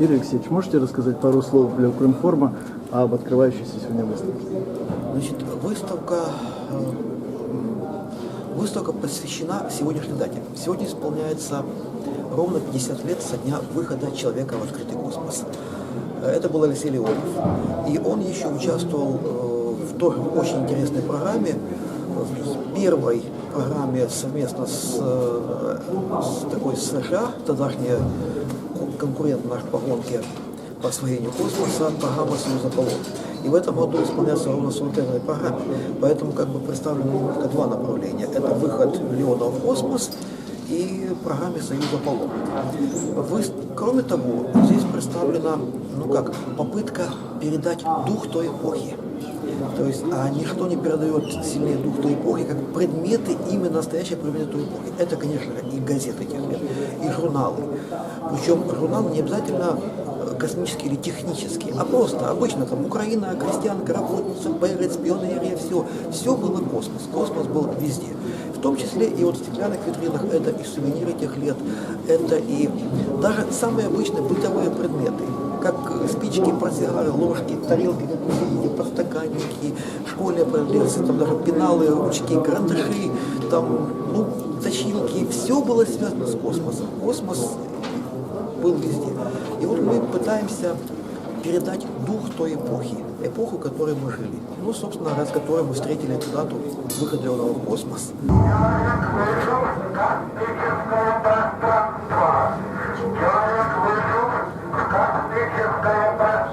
Юрий Алексеевич, можете рассказать пару слов для Укринформа об открывающейся сегодня выставке? Значит, выставка, э, выставка посвящена сегодняшней дате. Сегодня исполняется ровно 50 лет со дня выхода человека в открытый космос. Это был Алексей Леонов. И он еще участвовал э, в той очень интересной программе, в первой программе совместно с, э, с такой США, тогдашняя конкурент наш по гонке по освоению космоса, программа «Союз Аполлон». И в этом году исполняется ровно 41 программа. Поэтому как бы представлено немножко два направления. Это выход Леона в космос и программе «Союз Аполлон». Вы- кроме того, здесь представлена, ну как, попытка передать дух той эпохи. То есть, а ничто не передает сильнее дух той эпохи, как предметы, именно настоящие предметы той эпохи. Это, конечно, и газеты тех лет, и журналы. Причем журналы не обязательно э, космические или технические, а просто обычно там Украина, крестьянка, работница, Берец, пионерия, все. Все было космос. Космос был везде. Том числе и вот в стеклянных витринах это и сувениры тех лет, это и даже самые обычные бытовые предметы как спички, портсигары, ложки, тарелки, как вы видите, подстаканники, школьные принадлежности, там даже пеналы, ручки, карандаши, там, ну, точилки, все было связано с космосом. Космос был везде. И вот мы пытаемся передать дух той эпохи, эпоху, в которой мы жили. Ну, собственно, раз которой мы встретили эту дату выхода в космос. Человек вышел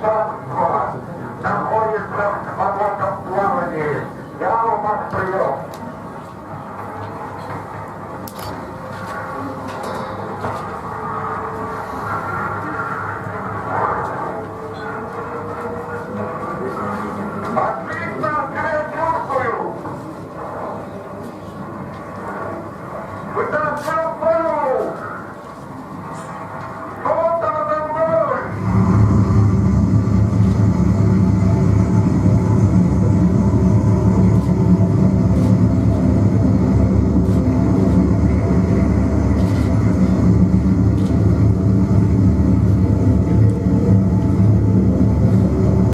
в. Martin